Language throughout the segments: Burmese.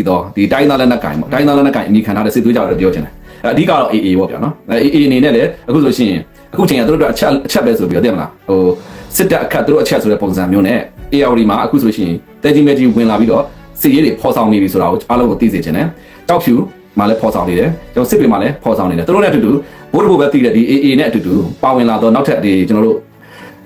သိတော့ဒီတိုင်းသားလက်နက်ကင်ပေါ့တိုင်းသားလက်နက်ကင်အမိခံထားတဲ့စစ်သွေးကြတယ်ပြောချင်တယ်အဲအဓိကတော့ AA ပေါ့ဗျာနော်အဲ AA အနေနဲ့လည်းအခုဆိုရှင်အခုချိန်ကသူတို့အချက်အချက်ပဲဆိုပြီးတော့သိမလားဟိုစစ်တပ်အခက်သူတို့အချက်ဆိုတဲ့ပုံစံမျိုးနဲ့ AR မှာအခုဆိုရှင်တဲကြီးမဲကြီးဝင်လာပြီးတော့စစ်ရေးတွေဖော်ဆောင်နေပြီဆိုတာကိုအားလုံးကိုသိစေချင်တယ်တောက်ဖြူမှာလည်းဖော်ဆောင်နေတယ်ကျွန်တော်စစ်တွေမှာလည်းဖော်ဆောင်နေတယ်သူတို့နဲ့အတူတူဘိုးတဘိုးပဲသိတဲ့ဒီ AA နဲ့အတူတူပါဝင်လာတော့နောက်ထပ်ဒီကျွန်တော်တို့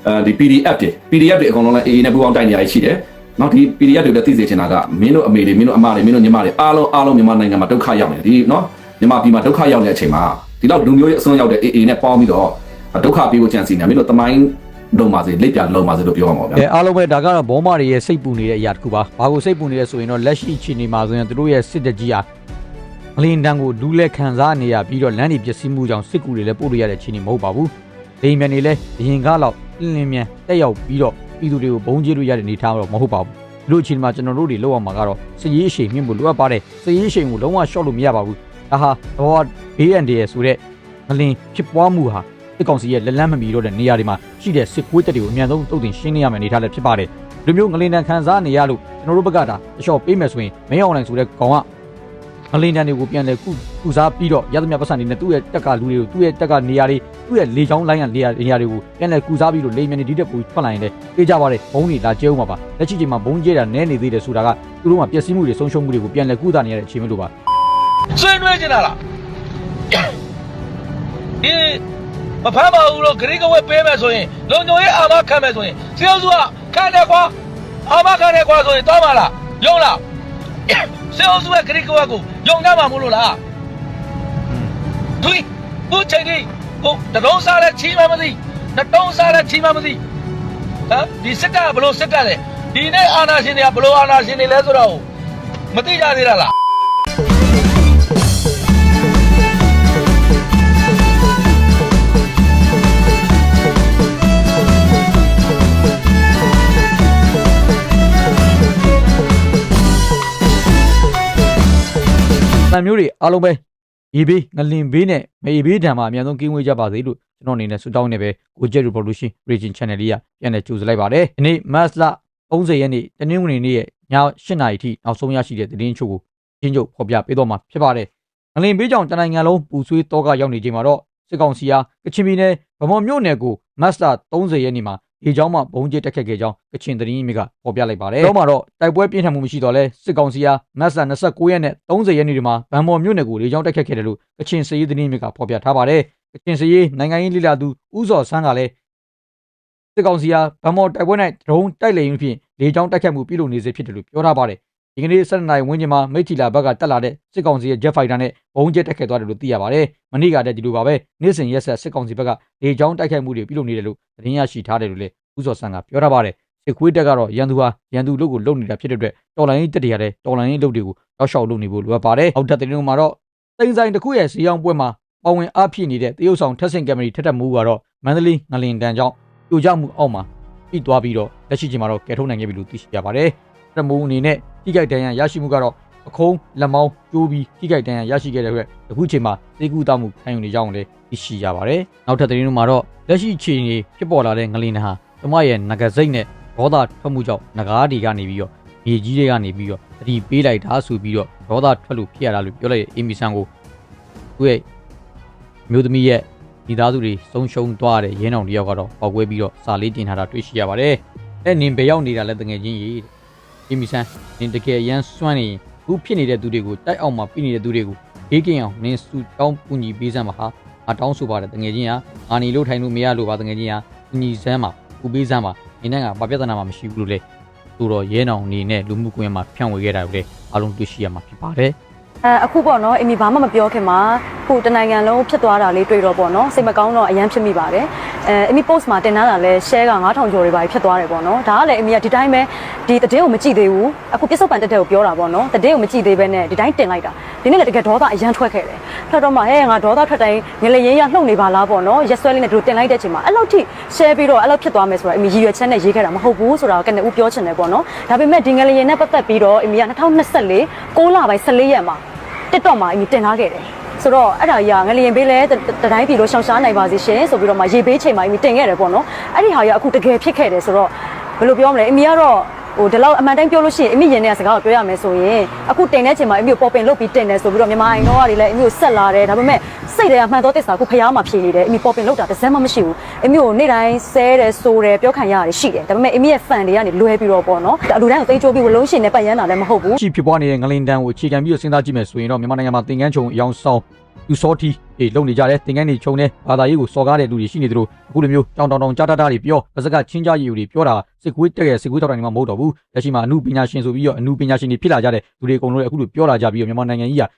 အဲဒီ PDF တွေ PDF တွေအကုန်လုံးလည်း AA နဲ့ပူးပေါင်းတိုက်နေရရှိတယ်။ နောက်ဒီ PDF တွေလည်းသိစေချင်တာကမင်းတို့အမေတွေမင်းတို့အမတွေမင်းတို့ညီမတွေအားလုံးအားလုံးမြန်မာနိုင်ငံမှာဒုက္ခရောက်နေတယ်ဒီနော်မြန်မာပြည်မှာဒုက္ခရောက်နေတဲ့အချိန်မှာဒီလောက်လူမျိုးရေးအစွန်းရောက်တဲ့ AA နဲ့ပေါင်းပြီးတော့ဒုက္ခပေးဖို့ကြံစီနေမင်းတို့တမိုင်းလုံးပါစေလက်ပြလုံးပါစေလို့ပြောရမှာဗျာအဲအားလုံးပဲဒါကတော့ဘောမာတွေရဲ့စိတ်ပူနေတဲ့အရာတစ်ခုပါဘာကိုစိတ်ပူနေလဲဆိုရင်တော့လက်ရှိအခြေအနေမှာဆိုရင်သူတို့ရဲ့စစ်တပ်ကြီးဟာမလင်းတန်းကိုလူလက်ခံစားနေရပြီးတော့လမ်းတွေပျက်စီးမှုကြောင့်စစ်ကူတွေလည်းပို့လို့ရတဲ့အခြေအနေမဟုတ်ပါဘူးလိမ်မြန်နေလဲအရင်ကားလောက်လင်းလင်းမြန်တက်ရောက်ပြီးတော့ ပြည်သူတွေကိုဘုံကျဲလို့ရတဲ့အနေအထားတော့မဟုတ်ပါဘူးဒီလိုအခြေအနေမှာကျွန်တော်တို့တွေလောက်အောင်မှာကတော့စည်ရေးအရှိန်မြင့်ဖို့လိုအပ်ပါတယ်စည်ရေးအရှိန်ကိုလုံးဝရှော့လို့မရပါဘူးဒါဟာတော့ဘေးအန်ဒီရဲ့ဆိုတဲ့မလင်းဖြစ်ပွားမှုဟာစစ်ကောင်စီရဲ့လက်လန်းမမီတော့တဲ့နေရာတွေမှာရှိတဲ့စစ်ကွေးတပ်တွေကိုအမြန်ဆုံးတုတ်တင်ရှင်းနေရမယ့်အနေအထားလည်းဖြစ်ပါတယ်ဒီလိုမျိုးငလင်တန်ခံစားနေရလို့ကျွန်တော်တို့ဘက်ကဒါအလျှော့ပေးမယ်ဆိုရင်မင်းအောင်နိုင်ဆိုတဲ့ကောင်က ငလင်တန်တွေကိုပြန်လဲကုကုစားပြီးတော့ရသမျှပတ်စံနေနဲ့သူ့ရဲ့တက်ကလူတွေကိုသူ့ရဲ့တက်ကနေရာတွေသူ့ရဲ့လေချောင်းလိုင်းကနေရာနေရာတွေကိုပြန်လဲကုစားပြီးတော့လေမြန်နေဒီတက်ပူထွက်လာရင်လည်းပြေးကြပါတယ်ဘုံတွေလာကျဲဦးမှာပါလက်ရှိချိန်မှာဘုံကျဲတာနဲနေသေးတယ်ဆိုတာကသူတို့မှာပျက်စီးမှုတွေဆုံးရှုံးမှုတွေကိုပြန်လဲကုသနေရတဲ့အခြေအနေလို့ပါဆွေးနွေးကြတာလားဒီမဖမ်းပါဘူးလို့ဂရိကဝက်ပေးမယ်ဆိုရင်လုံညုံရေးအာမခံမယ်ဆိုရင်စေအုပ်စုကခံတယ်ကွာအာမခံတယ်ကွာဆိုရင်တောင်းပါလားယုံလား စေအုပ်စုရဲ့ဂရိကဝက်ကိုယုံကြမှာမို့လို့လားသူဘုချိန်ကြီးဟိုတလုံးစားလဲချီးမှမသိနှစ်တုံးစားလဲချီးမှမသိဟမ်ဒီစစ်တပ်ကဘလို့စစ်တပ်လဲဒီနေ့အာနာရှင်တွေကဘလို့အာနာရှင်တွေလဲဆိုတော့မသိကြသေးတာလား တန်မျိုးတွေအားလုံးပဲရေဘေးငလင်ဘေးနဲ့မေဘေးတံမှာအများဆုံးကင်းဝေးကြပါစေလို့ကျွန်တော်အနေနဲ့ဆုတောင်းနေပဲကိုကျက် revolution region channel လေးကပြန်လည်ကြိုဆိုလိုက်ပါတယ်ဒီနေ့မတ်လ30ရက်နေ့တနင်္ဂနွေနေ့ရဲ့ည8နာရီထိနောက်ဆုံးရရှိတဲ့သတင်းချို့ကိုရင်းချုပ်ဖော်ပြပေးတော့မှာဖြစ်ပါတယ်ငလင်ဘေးကြောင့်တနိုင်ငံလုံးပူဆွေးတောကရောက်နေချိန်မှာတော့စစ်ကောင်စီဟာကချင်ပြည်နယ်ဗမော်မြို့နယ်ကိုမတ်လ30ရက်နေ့မှာ ရေကြောင်းမှဘုံကျစ်တက်ခတ်ခဲ့ကြောင်းကချင်သတင်းရင်းမြစ်ကဖော်ပြလိုက်ပါတယ်။တော့မှာတော့တိုက်ပွဲပြင်းထန်မှုမရှိတော့လဲစစ်ကောင်စီအားမတ်ဆန်29ရက်နဲ့30ရက်နေ့တွေမှာဗန်မော်မြို့နယ်ကိုရေကြောင်းတက်ခတ်ခဲ့တယ်လို့ကချင်စစ်ရေးသတင်းရင်းမြစ်ကဖော်ပြထားပါတယ်။ကချင်စစ်ရေးနိုင်ငံရေးလှိလာသူဦးစောဆန်းကလည်းစစ်ကောင်စီအားဗန်မော်တိုက်ပွဲ၌ဒရုန်းတိုက်လေရင်ဖြင့်လေကြောင်းတိုက်ခတ်မှုပြုလုပ်နေစေဖြစ်တယ်လို့ပြောထားပါတယ်။ ဒီကနေ့7နိုင်ဝင်းကျင်မှာမိတ်ချီလာဘက်ကတက်လာတဲ့စစ်ကောင်စီရဲ့ Jet Fighter နဲ့ဘုံကျဲတက်ခတ်သွားတယ်လို့သိရပါတယ်။မနေ့ကတည်းကဒီလိုပါပဲနေ့စဉ်ရက်ဆက်စစ်ကောင်စီဘက်ကလေကြောင်းတိုက်ခတ်မှုတွေပြုလုပ်နေတယ်လို့သတင်းရရှိထားတယ်လို့လည်းဦးစော်ဆန်းကပြောထားပါတယ်စစ်ခွေးတက်ကတော့ရန်သူဟာရန်သူလုပ်ကိုလုပ်နေတာဖြစ်တဲ့အတွက်တော်လိုင်းရေးတက်တွေရတဲ့တော်လိုင်းရေးလုပ်တွေကိုတောက်လျှောက်လုပ်နေဖို့လိုအပ်ပါတယ်အောက်တက်တဲ့တုန်းမှာတော့တိန်ဆိုင်တစ်ခုရဲ့စီအောင်ပွဲမှာပဝင်အားဖြစ်နေတဲ့တရုတ်ဆောင်ထက်ဆင့်ကင်မရီထက်တက်မှုကတော့မန္တလေးငလင်တန်ကြောင့်ပြိုကျမှုအောက်မှာပြီးသွားပြီးတော့လက်ရှိချိန်မှာတော့ကယ်ထုတ်နိုင်ခဲ့ပြီလို့သိရှိရပါတယ် တက်မှုအနေနဲ့ထိခိုက်ဒဏ်ရာရရှိမှုကတော့အခုံးလက်မောင်းကျိုးပြီးထိခိုက်ဒဏ်ရာရရှိခဲ့တဲ့အတွက်အခုချိန်မှာသေကူတောက်မှုခံယူနေကြအောင်လည်းသိရှိရပါတယ်နောက်ထပ်သတင်းတွေမှာတော့လက်ရှိချိန်ကြီးဖြစ်ပေါ်လာတဲ့ငလင်တန်ဟာကျမရဲ့ငကစိတ်နဲ့ဒေါသထွက်မှုကြောင့်ငကားတွေကနေပြီးတော့မြေကြီးတွေကနေပြီးတော့တတိပေးလိုက်တာဆိုပြီးတော့ဒေါသထွက်လို့ဖြစ်ရတာလို့ပြောလိုက်တဲ့အင်မီဆန်ကိုသူ့ရဲ့မျိုးသမီးရဲ့ဒီသားစုတွေဆုံးရှုံးသွားတဲ့ရင်းအောင်တယောက်ကတော့ပောက်ကွဲပြီးတော့စာလေးတင်ထားတာတွေ့ရှိရပါတယ်။အဲနင်ဘယ်ရောက်နေတာလဲတငယ်ချင်းကြီး တဲ့အင်မီဆန်နင်တကယ်ရန်စွမ်းနေရင်ခုဖြစ်နေတဲ့သူတွေကိုတိုက်အောင်မှာပြီးနေတဲ့သူတွေကိုဒေးကင်အောင်နင်စူတောင်းပူညီပေးစမ်းပါဟာအတောင်းဆိုပါတယ်တငယ်ချင်းဟာအာနီလို့ထိုင်လို့မရလို့ပါတငယ်ချင်းဟာပူညီစမ်းပါကူပေးစမ်းပါနေနဲ့ကဘာပြဿနာမှမရှိဘူးလို့လေသူတော့ရဲနောင်နေနဲ့လူမှုကွင်းမှာဖြန့်ဝေခဲ့တာကိုလေအားလုံးတွေ့ရှိရမှာဖြစ်ပါတယ်အဲအခုပေါ့နော်အမီဘာမှမပြောခင်မှာခုတနိုင်ငံလုံးဖြစ်သွားတာလေးတွေ့တော့ပေါ့နော်စိတ်မကောင်းတော့အရန်ဖြစ်မိပါတယ်အဲအမီ post မှာတင်ထားတာလဲ share က9000ကျော်တွေပါဖြစ်သွားတယ်ပေါ့နော်ဒါကလည်းအမီကဒီတိုင်းပဲ ဒီတည်င်းကိုမကြည့်သေးဘူးအခုပြစ္ဆုတ်ပန်တက်တဲ့ကိုပြောတာပေါ့နော်တည်င်းကိုမကြည့်သေးပဲနဲ့ဒီတိုင်းတင်လိုက်တာဒီနေ့လည်းတကယ်ဒေါသအရန်ထွက်ခဲ့တယ်ထွက်တော့မှဟဲ့ငါဒေါသထွက်တိုင်းငလရင်ရလှုပ်နေပါလားပေါ့နော်ရက်ဆွဲလေးနဲ့ဒီလိုတင်လိုက်တဲ့အချိန်မှာအဲ့လောက်ထိ share ပြီးတော့အဲ့လောက်ဖြစ်သွားမယ်ဆိုတော့အမီရည်ရွယ်ချက်နဲ့ရေးခဲ့တာမဟုတ်ဘူးဆိုတော့ကနေဦးပြောချင်တယ်ပေါ့နော်ဒါပေမဲ့ဒီငလရင်နဲ့ပတ်သက်ပြီးတော့အမီက2024 6လပိုင်း14ရက်မှာ TikTok မှာအမိတင်ထားခဲ့တယ်ဆိုတော့အဲ့ဒါကြီးကငလျင်ပေးလဲတတိုင်းပြည်လို့ရှောင်ရှားနိုင်ပါစေရှင်ဆိုပြီးတော့မှရေပေးချိန်မှာအမိတင်ခဲ့တယ်ပေါ့နော်အဲ့ဒီဟာကြီးကအခုတကယ်ဖြစ်ခဲ့တယ်ဆိုတော့ဘယ်လိုပြောမလဲအမိကတော့ ဟိုဒီလောက်အမှန်တိုင်းပြောလို့ရှိရင်အမိရင်တဲ့စကားကိုပြောရမယ်ဆိုရင်အခုတင်တဲ့အချိန်မှာအမိကိုပေါ်ပင်လုပ်ပြီးတင်တယ်ဆိုပြီးတော့မြန်မာအိမ်တော်ကတွေလည်းအမိကိုဆက်လာတယ်ဒါပေမဲ့ စိတ်တွေကမှန်တော့တစ္ဆာအခုဖျားမှဖြေနေတယ်အမိပေါ်ပင်လုပ်တာတစ်စက်မှမရှိဘူးအမိကိုနေ့တိုင်းဆဲတယ်ဆိုတယ်ပြောခံရတယ်ရှိတယ်ဒါပေမဲ့အမိရဲ့ fan တွေကနေလွဲပြီးတော့ပေါ့နော်အလူတိုင်းကိုသိချိုးပြီးဝလုံးရှင်နဲ့ပတ်ရမ်းတာလည်းမဟုတ်ဘူးရှိဖြစ်ပွားနေတဲ့ငလင်တန်းကိုအခြေခံပြီးတော့စဉ်းစားကြည့်မယ်ဆိုရင်တော့မြန်မာနိုင်ငံမှာသင်္ကန်းချုံအယောင်ဆောင်ယူစောတီအေးလုံနေကြတယ်သင်္ကန်းတွေခြုံနေဘာသာရေးကိုစော်ကားတဲ့လူတွေရှိနေသလိုအခုလိုမျိုးတောင်တောင်တောင်ကြားတတာတွေပြောပါစကချင်းကြရည်တွေပြောတာစစ်ကွေးတက်ရဲ့စစ်ကွေးထောက်တိုင်တွေမှာမဟုတ်တော့ဘူးလက်ရှိမှာအမှုပညာရှင်ဆိုပြီးတော့အမှုပညာရှင်တွေဖြစ်လာကြတဲ့လူတွေအကုန်လုံးလည်းအခုလိုပြောလာကြပြီးတော့မြန်မာနိုင်ငံကြီးကတ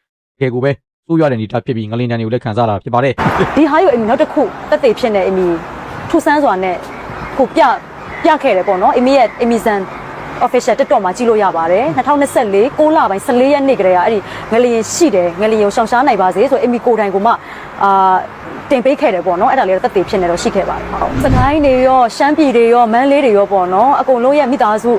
ကယ်ကိုပဲ စိုးရတဲ့အနေအထားဖြစ်ပြီးငလင်တန်းတွေကိုလည်းခံစားလာဖြစ်ပါတယ်ဒီဟာယူအမီနောက်တစ်ခုတက်သေးဖြစ်နေအမီထူဆန်းစွာနဲ့ကိုပြပြခဲ့တယ်ပေါ့နော်အမီရဲ့အမီဇန် official TikTok မှာကြည့်လို့ရပါတယ်2024 6လပိုင်း14ရက်နေ့ကတည်းကအဲ့ဒီငလျင်ရှိတယ်ငလျင်ကိုရှောင်ရှားနိုင်ပါစေဆိုအမီကိုတိုင်ကိုမှအာတင်ပေးခဲ့တယ်ပေါ့နော်အဲ့ဒါလေးတော့တက်သေးဖြစ်နေတော့ရှိခဲ့ပါတယ်ဟုတ်စကိုင်းတွေရောရှမ်းပြည်တွေရောမန်းလေးတွေရောပေါ့နော်အကုန်လုံးရဲ့မိသားစု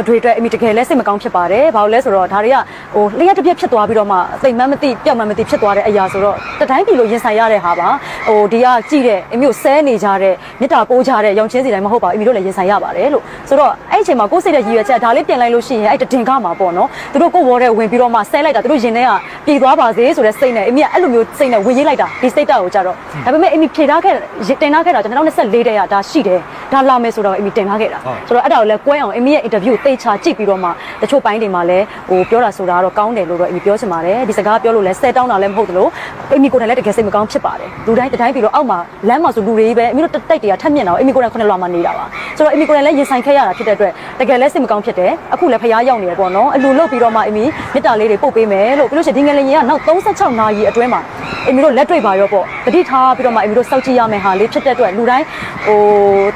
အတွေ့အတွက်အမိတကယ်လဲစိတ်မကောင်းဖြစ်ပါတယ်။ဘာလို့လဲဆိုတော့ဒါတွေကဟိုလျှက်တစ်ပြက်ဖြစ်သွားပြီးတော့မှစိတ်မမသိပျောက်မမသိဖြစ်သွားတဲ့အရာဆိုတော့တတိုင်းပြည်လိုရင်ဆိုင်ရတဲ့ဟာပါ။ဟိုဒီကကြည့်တဲ့အမျိုးဆဲနေကြတဲ့မေတ္တာပိုးကြတဲ့ရောင်ချင်းစီတိုင်းမဟုတ်ပါဘူး။အမိတို့လည်းရင်ဆိုင်ရပါတယ်လို့။ဆိုတော့အဲ့အချိန်မှာကိုယ်စိတ်တဲ့ရည်ရွယ်ချက်ဒါလေးပြင်လိုက်လို့ရှိရင်အဲ့တတင်ကမှာပေါ့နော်။သူတို့ကိုယ်ဝေါ်တဲ့ဝင်ပြီးတော့မှဆဲလိုက်တာသူတို့ရင်ထဲကပြေသွားပါစေဆိုတဲ့စိတ်နဲ့အမိကအဲ့လိုမျိုးစိတ်နဲ့ဝင်ရေးလိုက်တာဒီစိတ်တက်ကိုကြတော့ဒါပေမဲ့အမိဖြေထားခဲ့တင်ထားခဲ့တာကျွန်တော်2024တည်းကဒါရှိတယ်။ဒါလာမယ်ဆိုတော့အမိတင်ထားခဲ့တာ။ဆိုတော့အဲ့ဒါကိုလည်းကွဲအောင်အမိရဲ့ interview သေချာကြည့်ပြီးတော့မှတချို့ပိုင်းတွေမှာလည်းဟိုပြောတာဆိုတာတော့ကောင်းတယ်လို့တော့အမိပြောချင်ပါတယ်ဒီစကားပြောလို့လည်းဆဲတောင်းတာလည်းမဟုတ်သလိုအမိကိုယ်တိုင်လည်းတကယ်စိတ်မကောင်းဖြစ်ပါတယ်လူတိုင်းတစ်တိုင်းပြီးတော့အောက်မှာလမ်းမှာဆိုလူတွေပဲအမိတို့တိုက်တွေကထက်မြင့်တော့အမိကိုယ်တိုင်ခုနှစ်လွှာမှာနေတာပါဆိုတော့အမိကိုယ်တိုင်လည်းရင်ဆိုင်ခဲ့ရတာဖြစ်တဲ့အတွက်တကယ်လည်းစိတ်မကောင်းဖြစ်တယ်အခုလည်းဖျားရောက်နေရပေါ့နော်အလူလုတ်ပြီးတော့မှအမိမေတ္တာလေးတွေပို့ပေးမယ်လို့ပြီးလို့ရှိရင်ဒီငယ်လေးကြီးကနောက်36နာရီအတွင်းမှာအမိတို့လက်တွေ့ပါရောပေါ့တတိထားပြီးတော့မှအမိတို့စောက်ကြည့်ရမယ်ဟာလေးဖြစ်တဲ့အတွက်လူတိုင်းဟို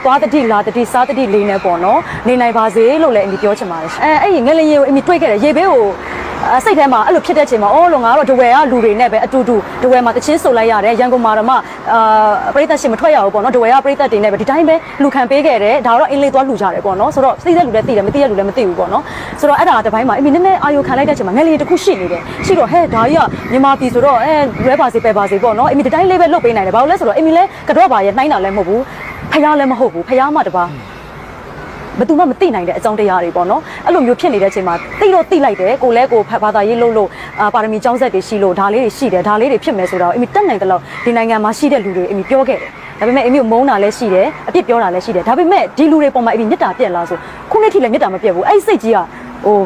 သွားတတိလာတတိစားတတိလေးနဲ့ပေါ့နော်နေနိုင်ပါစေလို့လည်းအမိပြောချင်ပါတယ်အဲအဲ့ဒီငယ်လေးကြီးကိုအမိတွေ့ခဲ့တယ်ရေဘေးကိုအစိတ်ထဲမှာအဲ့လိုဖြစ်တဲ့ချိန်မှာအော်လို့ငါတော့ဒဝဲကလူတွေနဲ့ပဲအတူတူဒဝဲမှာတချင်းဆိုလိုက်ရတယ်ရန်ကုန်မှာတော့မှအာပရိသတ်ရှင်မထွက်ရဘူးပေါ့နော်ဒဝဲကပရိသတ်တွေနဲ့ပဲဒီတိုင်းပဲလူခံပေးခဲ့တယ်ဒါတော့အင်းလေးသွားလူကြတယ်ပေါ့နော်ဆိုတော့သိတဲ့လူလည်းသိတယ်မသိတဲ့လူလည်းမသိဘူးပေါ့နော်ဆိုတော့အဲ့ဒါတစ်ပိုင်းမှာအမေနည်းနည်းအာယုခံလိုက်တဲ့ချိန်မှာငယ်လေးတစ်ခုရှိနေတယ်ရှိတော့ဟဲ့ဒါကြီးကမြန်မာပြည်ဆိုတော့အဲလွဲပါစေပဲပါစေပေါ့နော်အမေဒီတိုင်းလေးပဲလုတ်ပေးနိုင်တယ်ဘာလို့လဲဆိုတော့အမေလည်းကတော့ပါရဲ့နှိုင်းတာလည်းမဟုတ်ဘူး ဖျားလည်းမဟုတ်ဘူးဖျားမှတပါဘယ်သူမှမသိနိုင်တဲ့အကြောင်းတရားတွေပေါ့နော်အဲ့လိုမျိုးဖြစ်နေတဲ့အချိန်မှာသိတော့သိလိုက်တယ်ကိုလဲကိုဘာသာရေးလို့လို့အာပါရမီကျောင်းဆက်တွေရှိလို့ဒါလေးတွေရှိတယ်ဒါလေးတွေဖြစ်မယ်ဆိုတော့အမေတက်နိုင်တယ်လို့ဒီနိုင်ငံမှာရှိတဲ့လူတွေအမေပြောခဲ့တယ်ဒါပေမဲ့အမေကိုမုန်းတာလည်းရှိတယ်အပြစ်ပြောတာလည်းရှိတယ်ဒါပေမဲ့ဒီလူတွေပေါ်မှာအမေမြတ်တာပြက်လားဆိုခုနှစ်ထိလည်းမြတ်တာမပြက်ဘူးအဲ့ဒီစိတ်ကြီးကဟို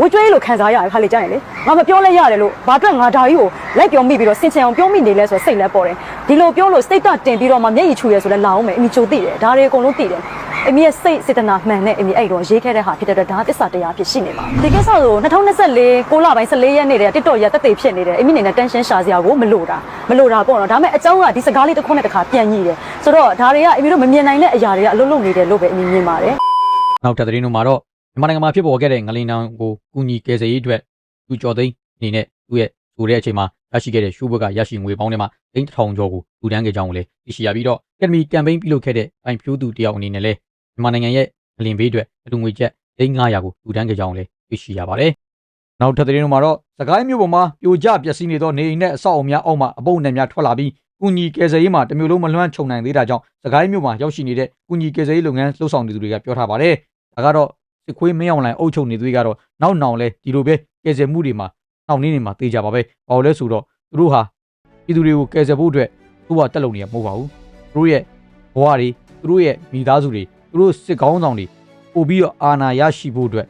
ဝကျွေးလို့ခံစားရတယ်ခါလေကြားရင်လေငါမပြောလဲရတယ်လို့ဘာအတွက်ငါဒါကြီးကိုလိုက်ပြောမိပြီးတော့စင်ချင်အောင်ပြောမိနေလဲဆိုတော့စိတ်လည်းပေါ်တယ်ဒီလိုပြောလို့စိတ်တတင်ပြီးတော့မှမျက်ရည်ချူရဲဆိုလဲလာအောင်မယ်အမေချိုသိတယ်ဒါတွေအကုန်လုံးသိတယ်အမေရဲ့စိတ်စေတနာမှန်နဲ့အမေအဲ့တော့ရေးခဲ့တဲ့ဟာဖြစ်တဲ့အတွက်ဒါသစ္စာတရားဖြစ်ရှိနေပါဒီကိစ္စဆို2024 6လပိုင်း14ရက်နေ့တည်းက TikTok ရတက်သေးဖြစ်နေတယ်အမေအနေနဲ့ tension ရှာစရာကိုမလိုတာမလိုတာပေါ့နော်ဒါပေမဲ့အเจ้าကဒီစကားလေးတစ်ခုနဲ့တစ်ခါပြန်ညှိတယ်ဆိုတော့ဒါတွေကအမေတို့မမြင်နိုင်တဲ့အရာတွေကအလုံးလုံးနေတယ်လို့ပဲအမေမြင်ပါတယ် နောက်ထပ်သတင်းတို့မှာတော့ မြန်မာနိုင်ငံမှာဖြစ်ပေါ်ခဲ့တဲ့ငလင်တောင်ကိုကူညီကယ်ဆယ်ရေးအတွက်သူကျော်သိန်းအနေနဲ့သူ့ရဲ့ဆိုတဲ့အချိန်မှာရရှိခဲ့တဲ့ရှုဘက်ကရရှိငွေပေါင်းထဲမှာသိန်းတစ်ထောင်ကျော်ကိုလူဒန်းခဲ့ကြောင်းကိုလည်းသိရှိရပြီးတော့ကက်ဒမီကမ်ပိန်းပြုလုပ်ခဲ့တဲ့ပိုင်ဖြိုးသူတယောက်အနေနဲ့လည်းမြန်မာနိုင်ငံရဲ့ငလင်ဘေးအတွက်အလူငွေကျပ်သိန်း900ကိုလူဒန်းခဲ့ကြောင်းကိုလည်းသိရှိရပါတယ်။နောက်ထပ်သတင်းတို့မှာတော့စကိုင်းမြို့ပေါ်မှာပြိုကျပျက်စီးနေသောနေအိမ်နဲ့အဆောက်အအုံများအောက်မှာအပုပ်နဲ့များထွက်လာပြီးကူညီကယ်ဆယ်ရေးမှာတမျိုးလုံးမလွှမ်းခြုံနိုင်သေးတာကြောင့်စကိုင်းမြို့မှာရောက်ရှိနေတဲ့ကူညီကယ်ဆယ်ရေးလုပ်ငန်းလှုပ်ဆောင်နေသူတွေကပြောထားပါတယ်။ဒါကတော့ စစ်ခွေးမင်းအောင်လိုင်အုပ်ချုပ်နေသူတွေကတော့နောက်နောင်လဲဒီလိုပဲကယ်ဆယ်မှုတွေမှာနှောင့်နှင်းနေမှာတေးကြပါပဲ။ဘာလို့လဲဆိုတော့သူတို့ဟာပြည်သူတွေကိုကယ်ဆယ်ဖို့အတွက်သူ့ဘာတက်လုံနေရမဟုတ်ပါဘူး။သူတို့ရဲ့ဘဝတွေသူတို့ရဲ့မိသားစုတွေသူတို့စစ်ကောင်းဆောင်တွေပို့ပြီးတော့အာဏာရရှိဖို့အတွက်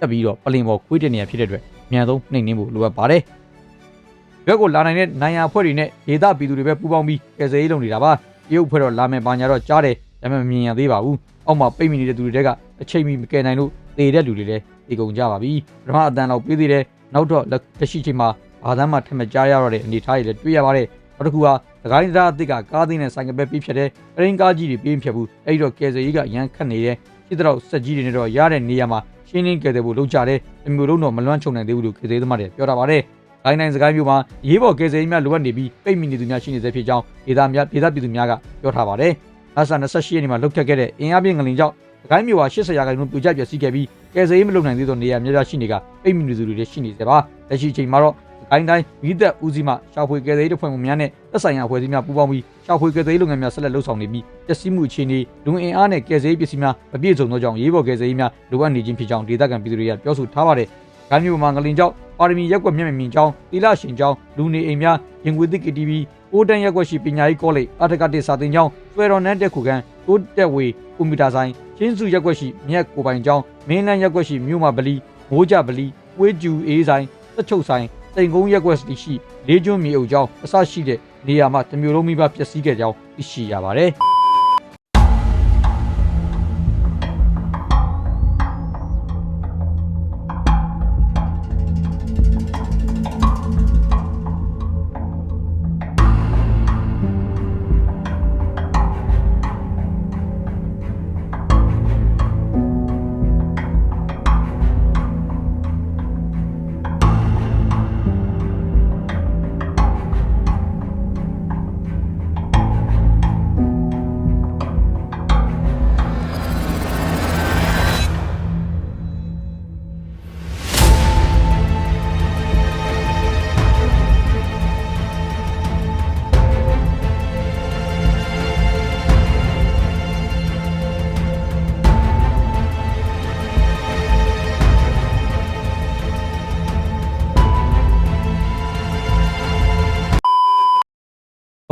တက်ပြီးတော့ပလင်ပေါ်ခွေးတင်နေရဖြစ်တဲ့အတွက်အမြန်ဆုံးနှိမ်နှင်းဖို့လိုအပ်ပါတယ်။ဘက်ကိုလာနိုင်တဲ့နိုင်ရအဖွဲ့တွေနဲ့ဒေသပြည်သူတွေပဲပူးပေါင်းပြီးကယ်ဆယ်ရေးလုပ်နေတာပါ။ရုပ်ဖွဲ့တော့လာမယ်ပါညာတော့ကြားတယ်ဒါပေမဲ့မမြင်ရသေးပါဘူး။အောက်မှာပိတ်မိနေတဲ့သူတွေတဲက အချိန်မီမကယ်နိုင်လို့သေတဲ့လူတွေလည်းသေကုန်ကြပါပြီပထမအတန်လောက်ပေးသေးတယ်နောက်တော့လက်ရှိချိန်မှာဘာသာမှထက်မကြားရတော့တဲ့အနေအထားတွေလည်းတွေ့ရပါတယ်နောက်တစ်ခုကသခိုင်းသားအစ်စ်ကကားသိန်းနဲ့ဆိုင်ကပဲပြေးဖြတ်တယ်ပရင်းကားကြီးတွေပြေးဖြတ်ဘူးအဲ့ဒီတော့ကယ်ဆယ်ရေးကအရန်ခတ်နေတယ်ဖြစ်တော့စက်ကြီးတွေနဲ့တော့ရတဲ့နေရာမှာရှင်းလင်းကယ်တယ်ဖို့လုပ်ကြတယ်အမျိုးလုံးတော့မလွမ်းချုံနိုင်သေးဘူးလို့ကယ်ဆယ်သမားတွေပြောတာပါတယ်ဂိုင်းနိုင်စကိုင်းမျိုးမှာရေးပေါ်ကယ်ဆယ်ရေးများလိုအပ်နေပြီးပိတ်မိနေသူများရှိနေသေးဖြစ်ကြောင်းဒေသများဒေသပြည်သူများကပြောထားပါတယ်။အဆာ28ရက်နေ့မှာလုတ်ခတ်ခဲ့တဲ့အင်အားပြင်းငလင်ကြောင့် စကိုင်းမျိုးဟာ80ရာခိုင်နှုန်းပြိုကျပျက်စီးခဲ့ပြီးကယ်ဆယ်ရေးမလုပ်နိုင်သေးသောနေရာများများရှိနေကပိတ်မိနေသူတွေလည်းရှိနေသေးပါ။လက်ရှိအချိန်မှာတော့စကိုင်းိုင်းတိုင်းမိသက်ဦးစီးမှရှာဖွေကယ်ဆယ်ရေးတပ်ဖွဲ့မှများနဲ့သက်ဆိုင်ရာအဖွဲ့အစည်းများပူးပေါင်းပြီးရှာဖွေကယ်ဆယ်ရေးလုပ်ငန်းများဆက်လက်လုပ်ဆောင်နေပြီးပျက်စီးမှုအခြေအနေလူအင်အားနဲ့ကယ်ဆယ်ရေးပစ္စည်းများမပြည့်စုံသောကြောင့်ရေးပေါ်ကယ်ဆယ်ရေးများလိုအပ်နေခြင်းဖြစ်ကြောင်းဒေသခံပြည်သူတွေကပြောဆိုထားပါတယ်။ ခိုင်းမျိုးမှာငလင်ကြောင့်ပါရမီရက်ကွက်မျက်မြင်မြင်ကြောင်းတီလာရှင်ကြောင်းလူနေအိမ်များရင်ခွေသစ် KTV ပိုးတန်းရက်ကွက်ရှိပညာရေးကောလိပ်အထက်ကတိစာတင်ကျောင်းဆွဲတော်နန်းတက်ခုခံတိုးတက်ဝေကွန်ပျူတာဆိုင်ချင်းစုရက်ကွက်ရှိမြက်ကိုပိုင်ကျောင်းမင်းလန်းရက်ကွက်ရှိမြို့မဗလီမိုးကြဗလီဝေးကျူအေးဆိုင်စက်ချုပ်ဆိုင်စိန်ကုန်းရက်ကွက်ရှိလေးကျွန်းမြေအုပ်ကျောင်းအစရှိတဲ့နေရာမှာတမျိုးလုံးမိဘပျက်စီးခဲ့ကြောင်းသိရှိရပါတယ်။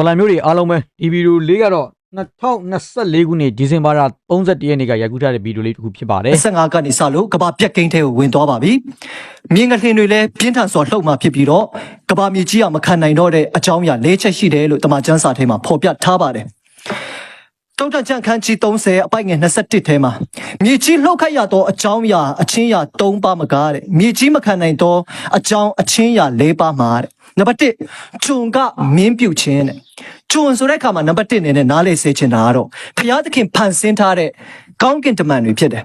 ဒေါ်လာမျိုးတွေအားလုံးပဲဒီဗီဒီယိုလေးကတော့2024ခုနှစ်ဒီဇင်ဘာလ31ရက်နေ့ကရိုက်ကူးထားတဲ့ဗီဒီယိုလေးတစ်ခုဖြစ်ပါတယ်25ကနေစလို့ကဘာပြက်ကိန်းထဲကိုဝင်သွားပါပြီ။မြင်းငလျင်တွေလည်းပြင်းထန်စွာလှုပ်မှဖြစ်ပြီးတော့ကဘာမြေကြီးကမခံနိုင်တော့တဲ့အကြောင်းအရာ၄ချက်ရှိတယ်လို့တမန်ကျမ်းစာထဲမှာဖော်ပြထားပါတယ်။တုံ့တက်ချန်ခန်းကြီး30အပိုက်ငယ်21ထဲမှာမြေကြီးလှုပ်ခတ်ရသောအကြောင်းအရာအချင်းအရာ3ပါးမကားတဲ့မြေကြီးမခံနိုင်သောအကြောင်းအချင်းအရာ4ပါးမှာတဲ့ နံပါတ်1ဂျုံကမင်းပြုတ်ခြင်းတဲ့ဂျုံဆိုတဲ့အခါမှာနံပါတ်1အနေနဲ့နားလေစေချင်တာကတော့ဖျားသခင်ဖန်ဆင်းထားတဲ့ကောင်းကင်တမန်တွေဖြစ်တယ်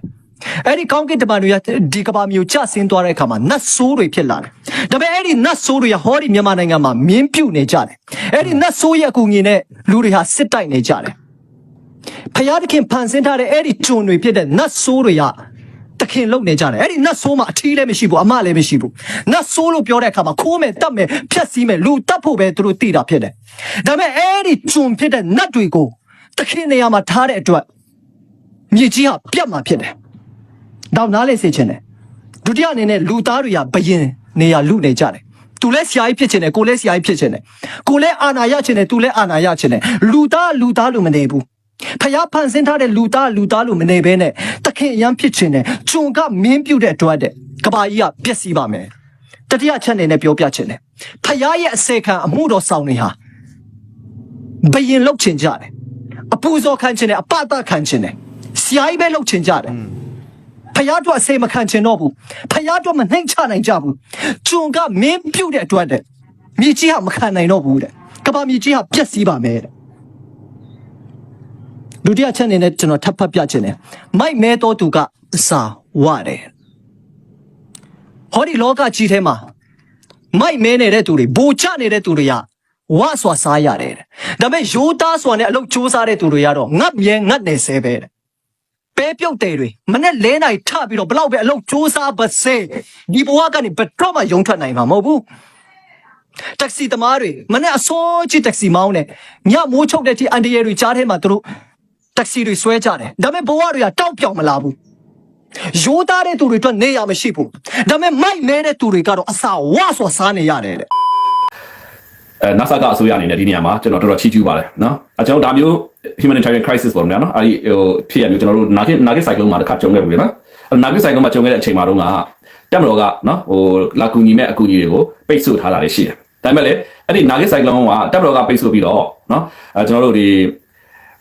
အဲ့ဒီကောင်းကင်တမန်တွေကဒီကဘာမျိုးကျဆင်းသွားတဲ့အခါမှာနတ်ဆိုးတွေဖြစ်လာတယ်။ဒါပေမဲ့အဲ့ဒီနတ်ဆိုးတွေကဟောဒီမြန်မာနိုင်ငံမှာမြင်းပြုတ်နေကြတယ်။အဲ့ဒီနတ်ဆိုးရဲ့အကူအညီနဲ့လူတွေဟာစစ်တိုက်နေကြတယ်။ဖယားသခင်ဖန်ဆင်းထားတဲ့အဲ့ဒီကျွန်တွေဖြစ်တဲ့နတ်ဆိုးတွေက တခင်လုံနေကြတယ်။အဲ့ဒီနတ်ဆိုးမှာအထီးလည်းမရှိဘူးအမလည်းမရှိဘူး။နတ်ဆိုးလို့ပြောတဲ့အခါမှာခိုးမယ်တတ်မယ်ဖျက်ဆီးမယ်လူတတ်ဖို့ပဲသူတို့သိတာဖြစ်တယ်။ဒါပေမဲ့အဲ့ဒီကျွန်ဖြစ်တဲ့နတ်တွေကိုတခင်နေရာမှာထားတဲ့အတွက်မြေကြီးဟာပြတ်မှာဖြစ်တယ်။တော့နားလေစေချင်တယ်ဒုတိယအနေနဲ့လူသားတွေကဘယင်နေရလူနေကြတယ်သူလဲဆရာကြီးဖြစ်ချင်တယ်ကိုလဲဆရာကြီးဖြစ်ချင်တယ်ကိုလဲအာနာရချင်တယ်သူလဲအာနာရချင်တယ်လူသားလူသားလို့မနေဘူး ဖျားဖန်ဆင်းထားတဲ့လူသားလူသားလို့မနေဘဲနဲ့တခင်အရန်ဖြစ်ချင်တယ်ဂျုံကမင်းပြုတ်တဲ့အတွက်တဲ့ကဘာကြီးကပျက်စီးပါမယ်တတိယချက်အနေနဲ့ပြောပြချင်တယ်ဖျားရဲ့အစေခံအမှုတော်ဆောင်တွေဟာဘယင်လောက်ချင်ကြတယ်အပူဇော်ခံချင်တယ်အပတခံချင်တယ်ဆရာကြီးပဲလောက်ချင်ကြတယ်ဖယားတို့အစေမခံချင်တော့ဘူးဖယားတို့မနှိမ့်ချနိုင်ကြဘူးဂျုံကမင်းပြုတ်တဲ့အတွက်တဲ့မြေကြီးဟာမခံနိုင်တော့ဘူးတဲ့ကဘာမြေကြီးဟာပြက်စီးပါမယ်တဲ့ ဒုတိယချက်အနေနဲ့ကျွန်တော်ထပ်ဖတ်ပြချင်တယ်မိုက်မဲတော်သူကစာဝတယ်ဟောဒီလောကကြီးထဲမှာမိုက်မဲနေတဲ့သူတွေဘိုချနေတဲ့သူတွေကဝါစွာစားရတယ်တဲ့ဒါပေမဲ့ရိုးသားစွာနဲ့အလုပ်ကြိုးစားတဲ့သူတွေကတော့ငတ်မြဲငတ်နေဆဲပဲတဲ့ပဲပြုတ်တယ်တွေမနဲ့လဲနိုင်ထပြီးတော့ဘလောက်ပဲအလုပ်စူးစားပါစေဒီဘဝကနေဘယ်တော့မှယုံထွက်နိုင်မှာမဟုတ်ဘူးတက္ကစီသမားတွေမနဲ့အစိုးကြီးတက္ကစီမောင်းတယ်ညမိုးချုပ်တဲ့အထိအန်တရယ်တွေကြားထဲမှာသူတို့ တက္ကစီတွေဆွဲကြတယ်ဒါပေမဲ့ဘဝတွေကတောက်ပြောင်မလာဘူးရိုးသားတဲ့သူတွေအတွက်နေရမရှိဘူးဒါပေမဲ့မိုက်မဲတဲ့သူတွေကတော့အစာဝါဆိုစားနေရတယ်တဲ့အဲ NASA ကအစိုးရအနေနဲ့ဒီနေရာမှာကျွန်တော်တော်တော်ချီးကျူးပါတယ်နော်အဲကျွန်တော်ဒါမျိုး humanitarian crisis ပေါ့နော်အဲဒီဟိုဖြစ်ရမျိုးကျွန်တော်တို့နာဂစ်နာဂစ်ဆိုင်ကလုံးမှာတစ်ခါကြုံခဲ့ပြီနော်အဲနာဂစ်ဆိုင်ကလုံးမှာကြုံခဲ့တဲ့အချိန်မှာတော့ကတက်မတော်ကနော်ဟိုလာကူညီမဲ့အကူညီတွေကိုပိတ်ဆို့ထားတာလေးရှိတယ်ဒါပေမဲ့လေအဲ့ဒီနာဂစ်ဆိုင်ကလုံးကတက်မတော်ကပိတ်ဆို့ပြီးတော့နော်အဲကျွန်တော်တို့ဒီ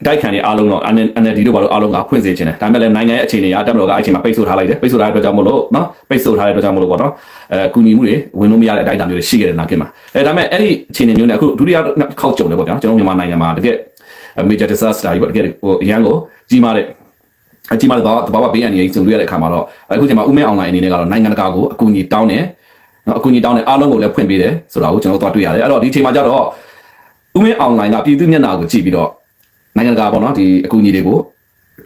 တိုက်ခံတွေအားလုံးတော့ NLD တို့ဘာလို့အားလုံးကဖွင့်စေခြင်းတယ်ဒါပေမဲ့လည်းနိုင်ငံရဲ့အခြေအနေအရတက်မတော်ကအချိန်မှာပိတ်ဆို့ထားလိုက်တယ်ပိတ်ဆို့ထားတဲ့အတွက်ကြောင့်မလို့နော်ပိတ်ဆို့ထားတဲ့အတွက်ကြောင့်မလို့ပေါ့နော်အဲကူညီမှုတွေဝင်လို့မရတဲ့အတိုင်းအတာမျိုးတွေရှိခဲ့တယ်နာဂစ်မှာအဲဒါပေမဲ့အဲ့ဒီအခြေအနေမျိုးနဲ့အခုဒုတိယခေါက်ကြုံတယ်ပေါ့ဗျာကျွန်တော်မြန်မာနိုင်ငံမှာတကယ် major disaster တွေပေါ့တကယ်ဟိုအရန်ကိုကြီးမားတဲ့အကြီးမားတဲ့ဘာဘာဘာဘေးအန္တရာယ်ကြီးကြုံတွေ့ရတဲ့အခါမှာတော့အခုချိန်မှာဥမဲအွန်လိုင်းအနေနဲ့ကတော့နိုင်ငံတကာကိုအကူအညီတောင်းတယ်နော်အကူအညီတောင်းတယ်အားလုံးကိုလည်းဖွင့်ပေးတယ်ဆိုတာကိုကျွန်တော်တို့သွားတွေ့ရတယ်အဲ့တော့ဒီချိန်မှာကျတော့ဥမဲအွန်လိုင်းကပြည်သူမျက်နှာကိုကြည့်ပြီးတော့ နိုင်ငံတကာပေါ့နော်ဒီအကူအညီတွေကို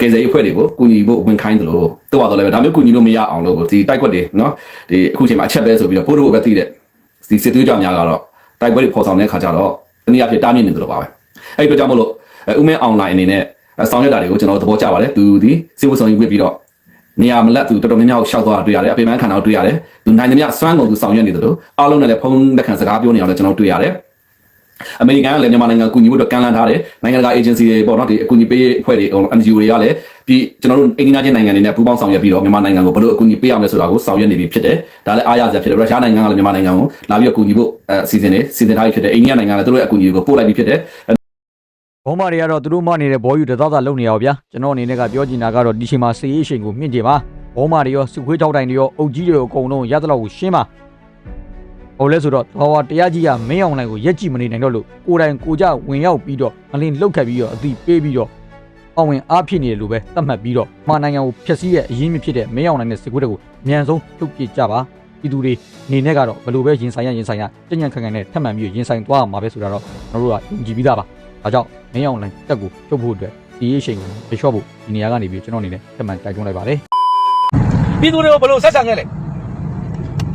ကယ်ဆယ်ရေးအဖွဲ့တွေကိုကူညီဖို့ဝင်ခိုင်းတယ်လို့တော့တော့လည်းပဲဒါမျိုးကူညီလို့မရအောင်လို့ဒီတိုက်ကွက်တွေနော်ဒီအခုချိန်မှာအချက်ပဲဆိုပြီးတော့ဖိုးတို့ပဲသိတဲ့ဒီစစ်သွေးကြောင်များကတော့တိုက်ပွဲတွေပေါ်ဆောင်တဲ့ခါကျတော့တနည်းအားဖြင့်တားမြစ်နေတယ်လို့ပါပဲအဲ့ဒီအတွက်ကြောင့်မလို့ဥမဲအွန်လိုင်းအနေနဲ့ဆောင်ရွက်တာတွေကိုကျွန်တော်သဘောကျပါတယ်သူဒီစေဝဆောင်ရေးဝစ်ပြီးတော့နေရာမလက်သူတော်တော်များများကိုရှောက်သွားတာတွေ့ရတယ်အပြင်ပန်းခံတော့တွေ့ရတယ်သူနိုင်သမျှစွမ်းကုန်သူဆောင်ရွက်နေတယ်လို့အားလုံးနဲ့လည်းဖုန်းလက်ခံစကားပြောနေအောင်လည်းကျွန်တော်တွေ့ရတယ် အမေရိကန်ကလည်းမြန်မာနိုင်ငံကိုကူညီဖို့အတွက်ကမ်းလှမ်းထားတယ်နိုင်ငံတကာ agency တွေပေါ့နော်ဒီအကူအညီပေးရေးအဖွဲ့တွေ NGO တွေကလည်းဒီကျွန်တော်တို့အိန္ဒိယချင်းနိုင်ငံတွေနဲ့ပူးပေါင်းဆောင်ရွက်ပြီးတော့မြန်မာနိုင်ငံကိုဘယ်လိုအကူအညီပေးရမလဲဆိုတာကိုဆောင်ရွက်နေပြီဖြစ်တယ်ဒါလည်းအားရစရာဖြစ်တယ်ရုရှားနိုင်ငံကလည်းမြန်မာနိုင်ငံကိုလာပြီးတော့ကူညီဖို့အစီအစဉ်တွေစီစဉ်ထားပြီးဖြစ်တယ်အိန္ဒိယနိုင်ငံကလည်းသူတို့ရဲ့အကူအညီကိုပို့လိုက်ပြီးဖြစ်တယ်ဘောမာတွေကတော့သူတို့မှနေတဲ့ဘောယူတသားသားလုံနေရပါဗျာကျွန်တော်အနေနဲ့ကပြောချင်တာကတော့ဒီချိန်မှာစေရေးအချိန်ကိုမြင့်ကြပါဘောမာတွေရောစုခွေးထောက်တိုင်တွေရောအုပ်ကြီးတွေရောအကုန်လုံးရသလောက်ကိုရှင်းပါ ဟိုလဲဆိုတော့ဘာဝတရားကြီးကမင်းအောင်လိုင်ကိုရက်ကြည့်မနေနိုင်တော့လို့ကိုယ်တိုင်ကိုကြဝင်ရောက်ပြီးတော့မလင်းလှုပ်ခတ်ပြီးတော့အတိပေးပြီးတော့အဝင်အားဖြစ်နေတယ်လို့ပဲသတ်မှတ်ပြီးတော့မှာနိုင်ငံကိုဖျက်ဆီးရဲ့အရင်မဖြစ်တဲ့မင်းအောင်လိုင်နဲ့စစ်ခွေးတွေကိုအမြန်ဆုံးထုတ်ပြကြပါပြည်သူတွေအနေနဲ့ကတော့ဘယ်လိုပဲရင်ဆိုင်ရရင်ဆိုင်ရကြညံ့ခံခံနဲ့ထပ်မံပြီးရင်ဆိုင်သွားမှာပဲဆိုတာတော့ကျွန်တော်တို့ကယုံကြည်ပြီးသားပါဒါကြောင့်မင်းအောင်လိုင်တက်ကိုဖြုတ်ဖို့အတွက်ဒီရေးချိန်ကိုမလျှော့ဖို့ဒီနေရာကနေပြီးကျွန်တော်အနေနဲ့ထပ်မံတိုက်တွန်းလိုက်ပါတယ်ပြည်သူတွေကိုဘယ်လိုဆက်ဆံခဲ့လဲ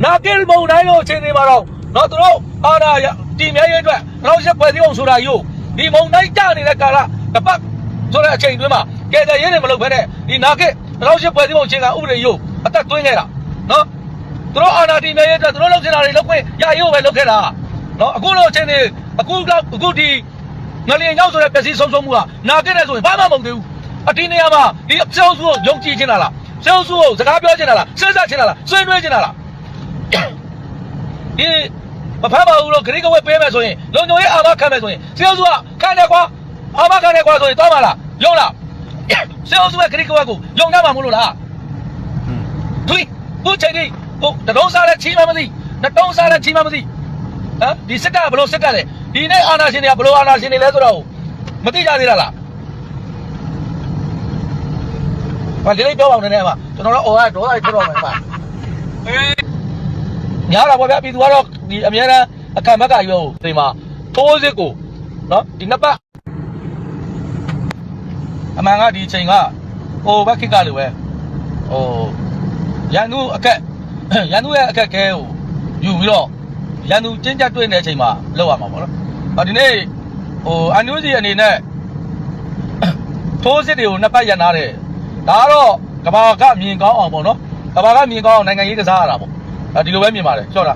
နာကဲမုံတိုင်းလို့အချိန်တွေမှာတော့တော့သူတို့အာနာရတီမြဲရေးအတွက်တော့ရက်ဖွဲ့စည်းအောင်ဆိုတာယူဒီမုံတိုင်းကြနေတဲ့ကာလတပတ်ဆိုတဲ့အချိန်တွင်းမှာကဲတဲ့ရေးတွေမလုပ်ဘဲနဲ့ဒီနာကဲတော့ရက်ဖွဲ့စည်းအောင်အချိန်ကဥပဒေယူအသက်သွင်းခဲ့တာနော်သူတို့အာနာတီမြဲရေးအတွက်သူတို့လုပ်ချင်တာတွေလုပ်ခွင့်ရရုပ်ပဲလုပ်ခဲ့တာနော်အခုလိုအချိန်တွေအခုတော့အခုဒီငလျင်ရောက်ဆိုတဲ့ပျက်စီးဆုံးရှုံးမှုကနာကဲတဲ့ဆိုရင်ဘာမှမဟုတ်သေးဘူးအတီနေရာမှာဒီအပြောင်းစုကိုယုံကြည်ချင်တာလားစေုပ်စုကိုစကားပြောချင်တာလားစဉ်းစားချင်တာလားဆွေးနွေးချင်တာလား ဒီမဖမ်းပါဘူးလို့ဂရိကဝက်ပေးမယ်ဆိုရင်လုံညုံရေးအာမခံမယ်ဆိုရင်စေုပ်စုကခံတယ်ကွာအာမခံတယ်ကွာဆိုရင်တောင်းပါလားယုံလားစေုပ်စုရဲ့ဂရိကဝက်ကိုယုံကြမှာမလို့လားသူသူချိန်ကြီးဟိုတတော်စားတဲ့ချီးမမသိနှစ်တုံးစားတဲ့ချီးမမသိဟမ်ဒီစစ်ကဘလို့စစ်ကလဲဒီနေ့အာနာရှင်တွေကဘလို့အာနာရှင်တွေလဲဆိုတော့မသိကြသေးလားလား။ဘာလေးလေးပြောပါဦးနည်းနည်းပါကျွန်တော်တို့အော်ရဒေါသတွေထွက်တော့မယ်ပါ။ အေးညားတာပေါ့ဗျာပြည်သူကတော့ဒီအများအားအခမ်းမက်ကရောဒီမှာထိုးစစ်ကိုနော်ဒီနှစ်ပတ်အမှန်ကဒီအချိန်ကဟိုဘက်ခစ်ကလိုပဲဟိုရန်သူအခက်ရန်သူရဲ့အခက်ခဲကိုယူပြီးတော့ရန်သူကျင်းကြတွေ့နေတဲ့အချိန်မှာလောက်ရမှာပေါ့နော်။ဟောဒီနေ့ဟိုအန်နူးစီအနေနဲ့ထိုးစစ်တွေကိုနှစ်ပတ်ရန်ထားတယ်ဒါကတော့ကဘာကမြင်ကောင်းအောင်ပေါ့နော်ကဘာကမြင်ကောင်းအောင်နိုင်ငံရေးကစားရတာပေါ့ အဲဒီလိုပဲမြင်ပါတယ်ချော့တာ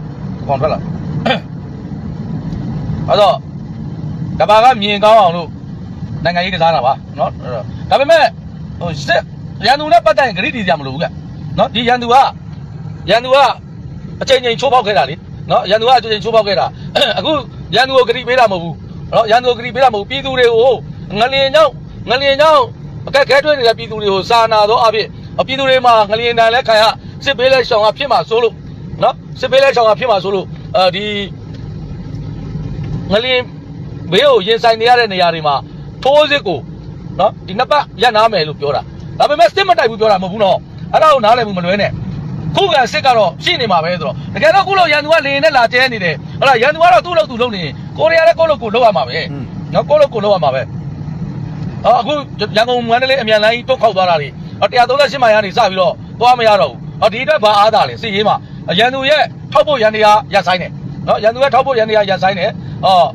ကောင်ထွက်လာအဲ့တော့ကဘာကမြင်ကောင်းအောင်လို့နိုင်ငံရေးကစားတာပါနော်အဲ့တော့ဒါပေမဲ့ဟိုစစ်ရန်သူနဲ့ပတ်သက်ရင်ဂရိတီကြမလို့ဘူးကနော်ဒီရန်သူကရန်သူကအချိန်ချင်းချိုးပေါက်ခဲ့တာလေနော်ရန်သူကအချိန်ချင်းချိုးပေါက်ခဲ့တာအခုရန်သူကိုဂရိပေးတာမဟုတ်ဘူးနော်ရန်သူကိုဂရိပေးတာမဟုတ်ဘူးပြည်သူတွေကိုငလျင်ကြောင့်ငလျင်ကြောင့်အခက်ခဲတွေ့နေတဲ့ပြည်သူတွေကိုစာနာသောအဖြစ်ပြည်သူတွေမှာငလျင်တန်လဲခံရစစ်ပေးလဲရှောင်ကဖြစ်မှာဆိုလို့ နော်စစ်ပေးလဲရှောင်ကဖြစ်မှာဆိုလို့အဲဒီငလျင်ဘေးကိုရင်ဆိုင်နေရတဲ့နေရာတွေမှာထိုးစစ်ကိုနော်ဒီနှစ်ပတ်ရပ်နာမယ်လို့ပြောတာဒါပေမဲ့စစ်မတိုက်ဘူးပြောတာမဟုတ်ဘူးနော်အဲ့ဒါကိုနားလည်မှုမလွဲနဲ့ခုခံစစ်ကတော့ရှိနေမှာပဲဆိုတော့တကယ်တော့ခုလိုရန်သူကလေရင်နဲ့လာကျဲနေတယ်ဟုတ်လားရန်သူကတော့သူ့လို့သူ့လုပ်နေရင်ကိုရီးယားလည်းကိုယ့်လို့ကိုယ်လုပ်ရမှာပဲနော်ကိုယ့်လို့ကိုယ်လုပ်ရမှာပဲအော်အခုရန်ကုန်မန္တလေးအမြန်လိုင်းကြီးတုတ်ခောက်သွားတာတွေအော်138မိုင်ကနေစပြီးတော့သွားမရတော့ဘူးအော်ဒီအတွက်ဘာအားသာလဲစစ်ရေးမှာ ရန်သူရဲ့ထောက်ဖို့ရန်တရားရပ်ဆိုင်တယ်နော်ရန်သူရဲ့ထောက်ဖို့ရန်တရားရပ်ဆိုင်တယ်အော်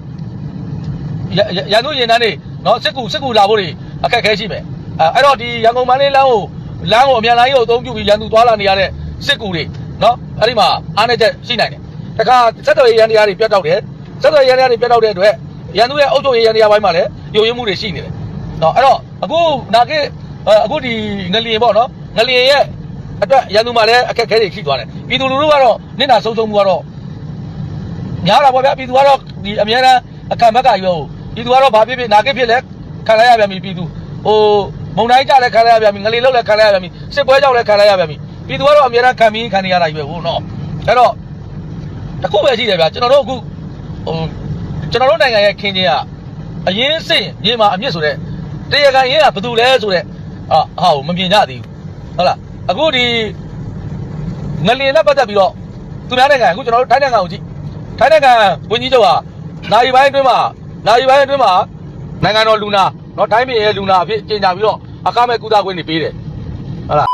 ရန်သူရင်တန်းတွေနော်စစ်ကူစစ်ကူလာဖို့တွေအခက်ခဲရှိမယ်အဲအဲ့တော့ဒီရန်ကုန်မန္တလေးလမ်းကိုလမ်းကိုအမြန်လိုင်းကိုအသုံးပြုပြီးရန်သူသွားလာနေရတဲ့စစ်ကူတွေနော်အဲ့ဒီမှာအားနေချက်ရှိနိုင်တယ်တခါစက်တော်ရန်တရားတွေပြတ်တောက်တယ်စက်တော်ရန်တရားတွေပြတ်တောက်တဲ့အတွက်ရန်သူရဲ့အုပ်ချုပ်ရေးရန်တရားပိုင်းမှာလည်းယိုယွင်းမှုတွေရှိနေတယ်နော်အဲ့တော့အခုနာကေအခုဒီငလျင်ပေါ့နော်ငလျင်ရဲ့ အတွက်ရန်သူမှာလည်းအခက်အခဲတွေရှိသွားတယ်ပြည်သူလူထုကတော့နစ်နာဆုံးဆုံးမှုကတော့များတာပေါ့ဗျာပြည်သူကတော့ဒီအများအားအခက်မက်ကရောပြည်သူကတော့ဘာဖြစ်ဖြစ်နာကေဖြစ်လဲခံလိုက်ရပြန်ပြီပြည်သူဟိုမုံတိုင်းကြလည်းခံလိုက်ရပြန်ပြီငလျင်လောက်လည်းခံလိုက်ရပြန်ပြီစစ်ပွဲကြောင့်လည်းခံလိုက်ရပြန်ပြီပြည်သူကတော့အများအားခံပြီးခံနေရတာကြီးပဲဟုတ်နော်အဲ့တော့တစ်ခုပဲရှိတယ်ဗျာကျွန်တော်တို့အခုဟိုကျွန်တော်တို့နိုင်ငံရဲ့ခင်းချင်းကအရင်စစ်ရင်မြေမှာအမြင့်ဆိုတဲ့တရားခံရေးကဘာတူလဲဆိုတော့အာဟာကိုမမြင်ကြသေးဘူးဟုတ်လား အခုဒီငလျင်နဲ့ပတ်သက်ပြီးတော့သူများနိုင်ငံအခုကျွန်တော်တို့ထိုင်းနိုင်ငံကိုကြည့်ထိုင်းနိုင်ငံဝန်ကြီးချုပ်ဟာနိုင်ပိုင်းအတွင်းမှာနိုင်ပိုင်းအတွင်းမှာနိုင်ငံတော်လူနာเนาะထိုင်းပြည်ရဲ့လူနာအဖြစ်ကြေညာပြီးတော့အခမဲ့ကုသခွင့်တွေပေးတယ်ဟုတ်လား